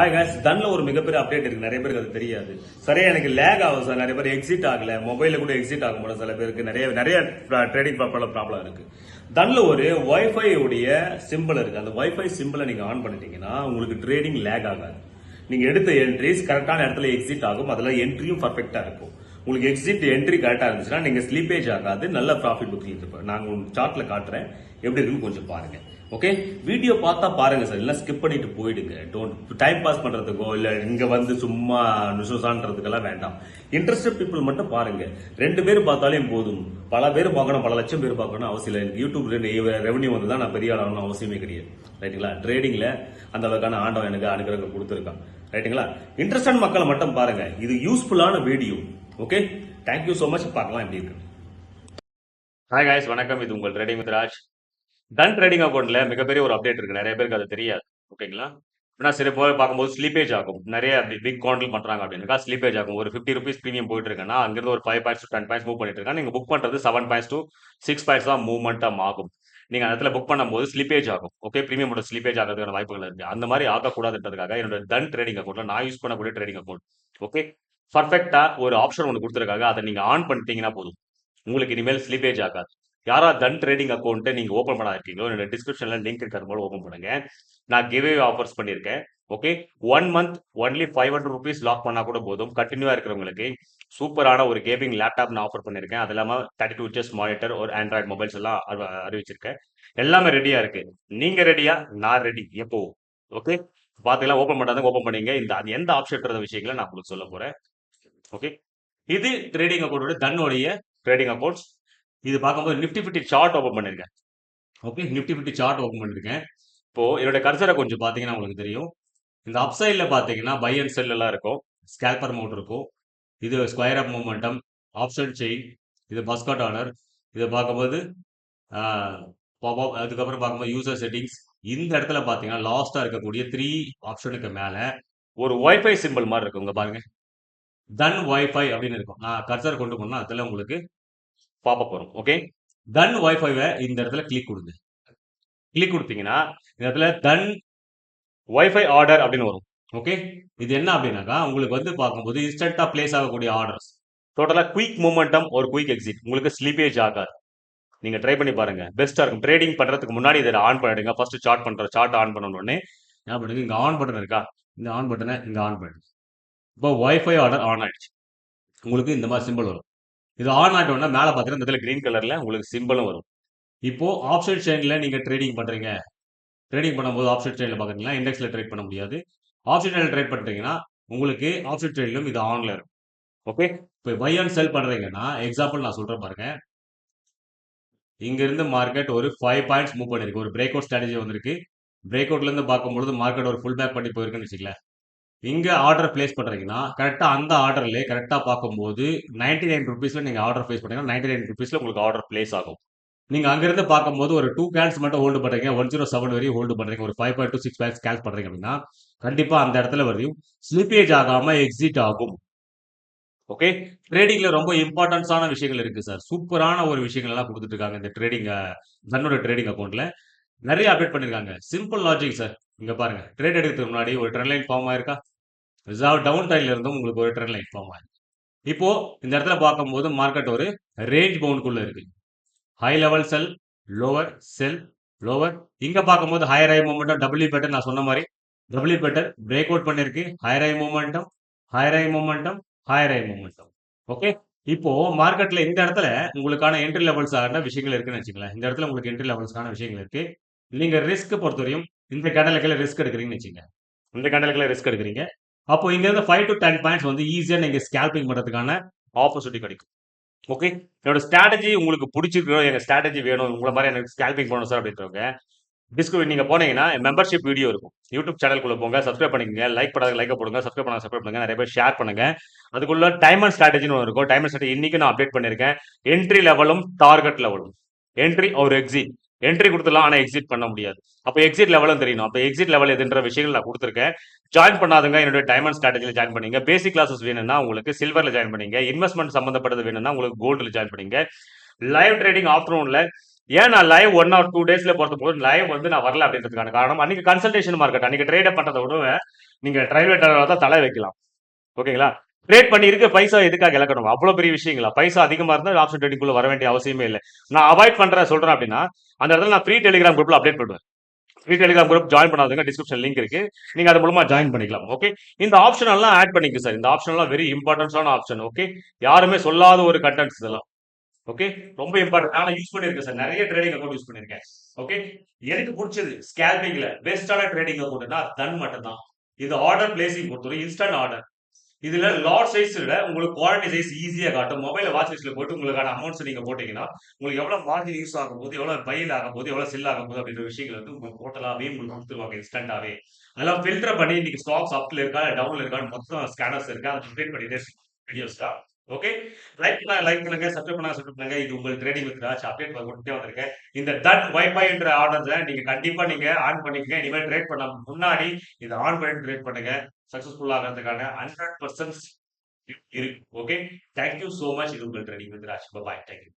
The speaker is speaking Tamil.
ஹாய் காய்ஸ் தன்ல ஒரு மிகப்பெரிய அப்டேட் இருக்கு. நிறைய பேருக்கு அது தெரியாது. சரியா எனக்கு லேக் ஆகும் சார். நிறைய பேர் எக்ஸிட் ஆகல. மொபைல கூட எக்ஸிட் ஆக முடியல சில பேருக்கு. நிறைய நிறைய ட்ரேடிங் ப்ராப்ளம் இருக்கு. தன்ல ஒரு ஒய்ஃபை உடைய சிம்பிள் இருக்கு. அந்த ஒய்ஃபை சிம்பிளை நீங்க ஆன் பண்ணிட்டீங்கன்னா உங்களுக்கு ட்ரேடிங் லேக் ஆகாது. நீங்க எடுத்த என்ட்ரிஸ் கரெக்டான இடத்துல எக்ஸிட் ஆகும். அதுல என்ட்ரியும் பர்ஃபெக்டா இருக்கும். உங்களுக்கு எக்ஸிட் என்ட்ரி கரெக்டா இருந்துச்சுன்னா நீங்க ஸ்லீப்பேஜ் ஆகாது. நல்ல ப்ராஃபிட் புக்கிங் இருப்பேன் நாங்க உங்களுக்கு சார்ட்ல காட்டுறேன். எப்படி இருக்குன்னு கொஞ்சம் பாருங்க. ஓகே வீடியோ பார்த்தா பாருங்க சார் இல்லை ஸ்கிப் பண்ணிட்டு போயிடுங்க. டோன்ட் டைம் பாஸ் பண்றதுக்கோ இல்ல இங்க வந்து சும்மா நுசுசான்றதுக்கெல்லாம் வேண்டாம். இன்ட்ரெஸ்டட் பீப்புள் மட்டும் பாருங்க. ரெண்டு பேர் பார்த்தாலே போதும். பல பேர் பார்க்கணும். பல லட்சம் பேர் பார்க்கணும் அவசியம் இல்லை. எனக்கு யூடியூப்ல ரெவன்யூ வந்து தான் நான் பெரிய ஆளாகணும் அவசியமே கிடையாது. ரைட்டுங்களா ட்ரேடிங்ல அந்த அளவுக்கான ஆண்டவன் எனக்கு அனுகிரகம் கொடுத்துருக்கான். ரைட்டுங்களா இன்ட்ரெஸ்டட் மக்களை மட்டும் பாருங்க. இது யூஸ்ஃபுல்லான video okay thank you so much பார்க்கலாம் எப்படி இருக்கு. ஹாய் காய்ஸ் வணக்கம். இது உங்கள் ட்ரேடிங் வித் ராஜ் டன் ட்ரேடிங் அக்கௌண்ட்ல மிகப்பெரிய ஒரு அப்டேட் இருக்கு. நிறைய பேருக்கு அது தெரியாது. ஓகேங்களா ஆனால் சில பேர் பார்க்கும்போது ஸ்லீப்பேஜ் ஆகும். நிறைய பிக் கவுண்டில் பண்றாங்க அப்படின்னா ஸ்லீப்பேஜ் ஆகும். ஒரு ஃபிஃப்டி ருபீஸ் ப்ரீமியம் போயிட்டு இருக்குன்னா அங்கிருந்து ஒரு five points ten points move பண்ணிட்டு இருக்காங்க. நீங்க புக் பண்றது seven points to six points தான் மூவ்மெண்ட்டாக ஆகும் நீங்க அந்த இடத்துல புக் பண்ணும்போது ஸ்லிப்பேஜ் ஆகும். ஓகே ப்ரீமியமோட ஸ்லிப்பேஜ் ஆகிறதுக்கான வாய்ப்புகள் இருக்கு. அந்த மாதிரி ஆகக்கூடாதுன்றதுக்காக என்னோட தன் ட்ரேடிங் அக்கௌண்ட்ல நான் யூஸ் பண்ணக்கூடிய ட்ரேடிங் அக்கௌண்ட் ஓகே பர்ஃபெக்டா ஒரு ஆப்ஷன் ஒன்று கொடுத்துருக்காங்க. அதை நீங்க ஆன் பண்ணிட்டீங்கன்னா போதும். உங்களுக்கு இனிமேல் ஸ்லிப்பேஜ் ஆகாது. யாரா தன் ட்ரேடிங் அக்கௌண்ட்டை நீங்க ஓப்பன் பண்ணா இருக்கீங்களோ என்னோட டிஸ்கிரிப்ஷனில் லிங்க் இருக்கிற மாதிரி ஓப்பன் பண்ணுங்க. நான் கிவே ஆஃபர்ஸ் பண்ணியிருக்கேன். Okay one month only five hundred rupees lock பண்ணால் கூட போதும். கண்டினியூவா இருக்கிறவங்களுக்கு சூப்பரான ஒரு கேமிங் லேப்டாப் நான் ஆஃபர் பண்ணியிருக்கேன். அது இல்லாமல் தேர்ட்டி டூ இன்ச்சஸ் மானிட்டர் ஒரு ஆண்ட்ராய்ட் மொபைல்ஸ் எல்லாம் அறிவிச்சிருக்கேன். எல்லாமே ரெடியா இருக்கு. நீங்க ரெடியா நான் ரெடி எப்போ? ஓகே பாத்தீங்களா ஓப்பன் பண்ணாதான் ஓப்பன் பண்ணீங்க. இந்த அது எந்த ஆப்ஷன் விஷயங்களை நான் உங்களுக்கு சொல்ல போறேன். ஓகே இது ட்ரேடிங் அக்கௌண்டோட தன்னுடைய ட்ரேடிங் அக்கௌண்ட்ஸ் இது பார்க்கும்போது நிஃப்டி ஃபிஃப்டி சார்ட் ஓப்பன் பண்ணிருக்கேன். Okay Nifty fifty chart open பண்ணியிருக்கேன் இப்போது என்னோட கர்சரை கொஞ்சம் பார்த்தீங்கன்னா உங்களுக்கு தெரியும். இந்த அப்சைடில் பார்த்தீங்கன்னா பை அண்ட் செல் எல்லாம் இருக்கும். ஸ்கேல்பர் மவுண்ட் இருக்கும். இது square up momentum option chain இது பஸ்கட் ஆர்டர் இதை பார்க்கும்போது அதுக்கப்புறம் பார்க்கும்போது யூசர் செட்டிங்ஸ் இந்த இடத்துல பார்த்தீங்கன்னா லாஸ்ட்டாக இருக்கக்கூடிய த்ரீ ஆப்ஷனுக்கு மேலே ஒரு ஒய்ஃபை சிம்பிள் மாதிரி இருக்கும். இங்கே பாருங்க. தன் ஒய்ஃபை அப்படின்னு இருக்கும். நான் கர்சர் கொண்டு போனால் அதில் உங்களுக்கு பாப்பப் வரும் ஓகே தன் வைஃபைவை இந்த இடத்துல கிளிக் கொடுங்க. கிளிக் கொடுத்தீங்கன்னா இந்த இடத்துல தன் வைஃபை ஆர்டர் அப்படின்னு வரும். ஓகே இது என்ன அப்படின்னாக்கா உங்களுக்கு வந்து பார்க்கும்போது இன்ஸ்டன்டா பிளேஸ் ஆகக்கூடிய ஆர்டர்ஸ் டோட்டலாக குயிக் மூமெண்டம் ஒரு குயிக் எக்ஸிட் உங்களுக்கு ஸ்லீப்பேஜ் ஆகாது. நீங்க ட்ரை பண்ணி பாருங்க. பெஸ்ட்டாக இருக்கும். ட்ரேடிங் பண்றதுக்கு முன்னாடி இதை ஆன் பண்ணிடுங்க. ஃபர்ஸ்ட் சார்ட் பண்ற சார்ட் ஆன் பண்ண உடனே என்ன பண்ணுங்க இங்கே ஆன் பட்டன் இருக்கா? இந்த ஆன் பட்டனை இங்கே ஆன் பண்ணிடுங்க. இப்போ வைஃபை ஆர்டர் ஆன் ஆயிடுச்சு. உங்களுக்கு இந்த மாதிரி சிம்பிள் வரும். இது ஆன் ஆகிட்ட மேலே பார்த்தீங்கன்னா இந்த இதில் க்ரீன் கலரில் உங்களுக்கு சிம்பிளும் வரும். இப்போ ஆப்ஷன் செயினில் நீங்கள் ட்ரேடிங் பண்ணுறீங்க ட்ரேடிங் பண்ணும்போது ஆப்ஷன் செயினில் பார்க்குறீங்களா இண்டெக்ஸில் ட்ரேட் பண்ண முடியாது. ஆப்ஷன் செயின்ல ட்ரேட் பண்ணுறீங்கன்னா உங்களுக்கு ஆப்ஷன் செயின்லும் இது ஆனில் இருக்கும். ஓகே இப்போ பை அண்ட் செல் பண்ணுறீங்கன்னா எக்ஸாம்பிள் நான் சொல்கிறேன் பாருங்க. இங்கேருந்து மார்க்கெட் ஒரு ஃபைவ் பாயிண்ட்ஸ் மூவ் பண்ணிருக்கு. ஒரு பிரேக் அவுட் ஸ்ட்ராட்டஜி வந்திருக்கு பிரேக் அவுட்லேருந்து பார்க்கும்பொழுது மார்க்கெட் ஒரு ஃபுல் பேக் பண்ணி போயிருக்குன்னு வச்சுக்கல இங்கே ஆர்டர் பிளேஸ் பண்ணுறீங்கன்னா கரெக்டாக அந்த ஆர்டர்லேயே கரெக்டாக பார்க்கும்போது நைன்டி நைன் ருபீஸில் நீங்கள் ஆர்டர் பிளேஸ் பண்ணீங்கன்னா நைன்டி நைன் ருபீஸ்ல உங்களுக்கு ஆர்டர் பிளேஸ் ஆகும். நீங்கள் அங்கேருந்து பார்க்கும்போது ஒரு டூ கேன்ஸ் மட்டும் ஹோல்டு பண்ணுறீங்க ஒன் ஜீரோ செவன் வரையும் ஹோல்டு பண்ணுறீங்க ஒரு five point two six backs gains பண்ணுறீங்க அப்படின்னா கண்டிப்பாக அந்த இடத்துல வரையும் ஸ்லிப்பேஜ் ஆகாமல் எக்ஸிட் ஆகும். ஓகே ட்ரேடிங்கில் ரொம்ப இம்பார்ட்டன்ஸான விஷயங்கள் இருக்குது சார் சூப்பரான ஒரு விஷயங்கள் எல்லாம் கொடுத்துட்டு இருக்காங்க இந்த ட்ரேடிங் தன்னோட ட்ரேடிங் அக்கௌண்ட்டில் நிறைய அப்டேட் பண்ணியிருக்காங்க சிம்பிள் லாஜிக் சார் இங்கே பாருங்க. ட்ரேட் எடுக்கிறதுக்கு முன்னாடி ஒரு ட்ரெண்ட் லைன் ஃபார்ம் ஆயிருக்கா? ரிசர்வ் டவுன் டைல இருந்தும் உங்களுக்கு ஒரு ட்ரெண்ட் லைன் ஃபார்ம் ஆயிருக்கு இப்போ இந்த இடத்துல பார்க்கும்போது மார்க்கெட் ஒரு ரேஞ்ச் பவுண்டுக்குள்ள இருக்கு high level sell lower sell lower இங்க பார்க்கும்போது higher high momentum W pattern நான் சொன்ன மாதிரி. டபுள்யூ பேட்டர் பிரேக் அவுட் பண்ணிருக்கு. Higher high momentum higher high momentum higher high momentum okay இப்போ மார்க்கெட்ல இந்த இடத்துல உங்களுக்கான என்ட்ரி லெவல்ஸ் ஆன விஷயங்கள் இருக்குன்னு வச்சுங்களேன் இந்த இடத்துல உங்களுக்கு என்ட்ரி லெவல்ஸ்க்கான விஷயங்கள் இருக்கு. நீங்க ரிஸ்க் பொறுத்தவரையும் இந்த கடலுக்குள்ள ரிஸ்க் எடுக்கிறீங்கன்னு வச்சுங்க இந்த கடலுக்குள்ள ரிஸ்க் எடுக்கிறீங்க. அப்போ இங்க இருந்து ஃபைவ் டு டென் பாயிண்ட்ஸ் வந்து ஈஸியா நீங்க ஸ்கேல்பிங் பண்றதுக்கான ஆப்பர்ச்சுனிட்டி கிடைக்கும். ஓகே என்னோட ஸ்ட்ராட்டஜி உங்களுக்கு பிடிச்சிருக்கோ எங்க ஸ்ட்ராட்டஜி வேணும் உங்களை மாதிரி எனக்கு ஸ்கேல்பிங் பண்ணணும் சார் அப்படின்றவங்க டிஸ்கிரிப் நீங்க போனீங்கன்னா மெம்பர்ஷிப் வீடியோ இருக்கும். யூடியூப் சேனலுக்குள்ள போங்க சப்ஸ்கிரைப் பண்ணிக்கங்க லைக் பண்ணாத லைக் போடுங்க சப்ஸ்கிரைப் பண்ணாத சப்ஸ்கிரைப் பண்ணுங்க நிறைய பேர் ஷேர் பண்ணுங்க. அதுக்குள்ள டைமண்ட் ஸ்ட்ராட்டஜின்னு ஒன்று இருக்கும். டைமண்ட் ஸ்ட்ராட்டஜி இன்னைக்கு நான் அப்டேட் பண்ணிருக்கேன் என்ட்ரி லெவலும் டார்கெட் லெவலும் என்ட்ரி ஒரு எக்ஸிட் என்ட்ரி கொடுத்துலாம் ஆனால் எக்ஸிட் பண்ண முடியாது. அப்போ எக்ஸிட் லெவலும் தெரியணும். அப்போ எக்ஸிட் லெவல் எதுன்ற விஷயங்கள் நான் கொடுத்துருக்கேன். ஜாயின் பண்ணாதுங்க. என்னுடைய டைமண்ட் ஸ்ட்ராட்டஜியில் ஜாயின் பண்ணிங்க. பேசிக் கிளாஸஸ் வேணும்னா உங்களுக்கு சில்வரில் ஜாயின் பண்ணிங்க. இன்வெஸ்ட்மெண்ட் சம்மந்தப்பட்டது வேணும்னா உங்களுக்கு கோல்டில் ஜாயின் பண்ணிங்க. லைவ் ட்ரேடிங் ஆஃப்டர்நூனில் ஏன் நான் லைவ் ஒன் ஆர் டூ டேஸ்ல பொறுத்த போது லைவ் வந்து நான் வரல அப்படின்றதுக்கான காரணம் அன்னைக்கு கன்சல்டேஷன் மார்க்கெட் அன்னைக்கு ட்ரேட் பண்றதை விட நீங்க ட்ரைவேட்டராக தான் தலை வைக்கலாம். ஓகேங்களா? ட்ரேட் பண்ணியிருக்கு பைசா எதுக்காக இழக்கணும்? அவ்வளோ பெரிய விஷயங்களா? பைசா அதிகமாக இருந்தால் ஆப்ஷன் ட்ரேடிங்குள்ள வர வேண்டிய அவசியமே இல்லை. நான் அவாய்ட் பண்ணுறேன் சொல்கிறேன் அப்படின்னா அந்த இடத்துல நான் ஃப்ரீ டெலிகிராம் குரூப்ல அப்டேட் பண்ணுவேன் ஃப்ரீ டெலிகிராம் குரூப் ஜாயின் பண்ணாதுங்க டிஸ்கிரிப்ஷன் லிங்க் இருக்கு. நீங்க அது மூலமா ஜாயின் பண்ணிக்கலாம் ஓகே இந்த ஆப்ஷன் எல்லாம் ஆட் பண்ணிக்க சார் இந்த ஆப்ஷன் எல்லாம் வெரி இம்பார்ட்டன்ஸான ஆப்ஷன் ஓகே யாருமே சொல்லாத ஒரு கண்டென்ட்ஸ் இதெல்லாம் ஓகே ரொம்ப இம்பார்ட்டன்ட் நான் யூஸ் பண்ணிருக்கேன் சார் நிறைய ட்ரேடிங் அக்கௌண்ட் யூஸ் பண்ணிருக்கேன் ஓகே எனக்கு பிடிச்சது ஸ்கேல்பிங்ல பெஸ்டான ட்ரேடிங் அக்கௌண்ட்னா தன் மட்டும் தான் இது ஆர்டர் பிளேசிங் பொறுத்தவரை இன்ஸ்டன்ட் ஆர்டர் இதுல லார்ட் சைஸ் விட உங்களுக்கு குவாலிட்டி சைஸ் ஈஸியாக காட்டும். மொபைல் வாட்ச் லிஸ்ட்ல போட்டு உங்களுக்கான அமௌண்ட்ஸ் நீங்க போட்டீங்கன்னா உங்களுக்கு எவ்வளவு மார்ஜின் யூஸ் ஆகும் போது எவ்வளவு பயில் ஆகும் போது எவ்வளவு செல் ஆகும் போது அப்படின்ற விஷயங்கள் வந்து உங்களுக்கு டோட்டலாவே உங்களுக்கு கொடுத்துருவாங்க இன்ஸ்டன்டாவே அதெல்லாம் ஃபில்டர் பண்ணி இன்னைக்கு ஸ்டாக்ஸ் அப்ல இருக்கா டவுன்ல இருக்கான்னு மொத்தம் ஸ்கேனர்ஸ் இருக்கா அதை அப்டேட் பண்ணிட்டு வீடியோஸ் தான் ஓகே லைக் பண்ண லைக் பண்ணுங்க சப்ஸ்கிரைப் பண்ணா சப்ஸ்கிரைப் பண்ணுங்க. இது உங்கள் ட்ரேடிங் வித் ராஜ் அப்டேட் கொடுத்துட்டே வந்திருக்கேன். இந்த தட் வைஃபை என்ற ஆர்டர்ஸை நீங்க கண்டிப்பா நீங்க ஆன் பண்ணிக்கங்க. இனிமேல் ட்ரேட் பண்ண முன்னாடி இதை ஆன் பண்ணி ட்ரேட் பண்ணுங்க. சக்சஸ்ஃபுல் ஆகிறதுக்கான ஹண்ட்ரட் பர்சன்ட் இருக்கு okay thank you so much இது உங்கள் trading with Raj Bhai thank you